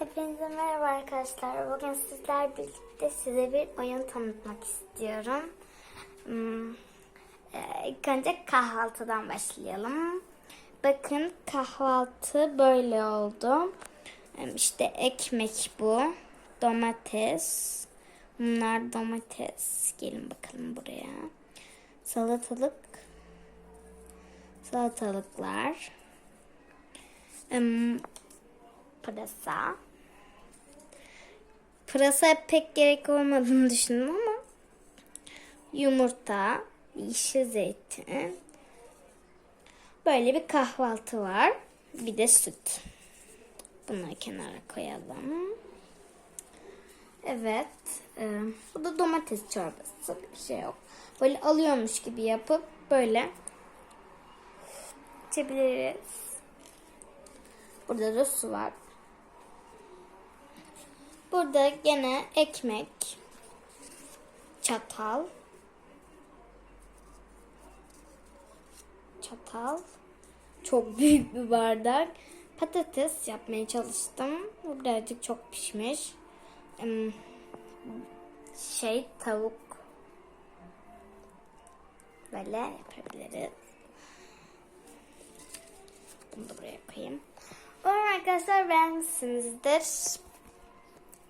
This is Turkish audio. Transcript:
Hepinize merhaba arkadaşlar. Bugün sizler birlikte size bir oyun tanıtmak istiyorum. Hmm, e, önce kahvaltıdan başlayalım. Bakın kahvaltı böyle oldu. İşte ekmek bu. Domates. Bunlar domates. Gelin bakalım buraya. Salatalık. Salatalıklar. Em, pırasa. Pırasa pek gerek olmadığını düşündüm ama yumurta, yeşil zeytin. Böyle bir kahvaltı var. Bir de süt. Bunları kenara koyalım. Evet. e, bu da domates çorbası. Bir şey yok. Böyle alıyormuş gibi yapıp böyle içebiliriz. Burada da su var. Burada gene ekmek, çatal, çatal, çok büyük bir bardak. Patates yapmaya çalıştım. Bu birazcık çok pişmiş. Şey tavuk böyle yapabiliriz. Bunu da buraya koyayım. Umarım arkadaşlar beğenmişsinizdir.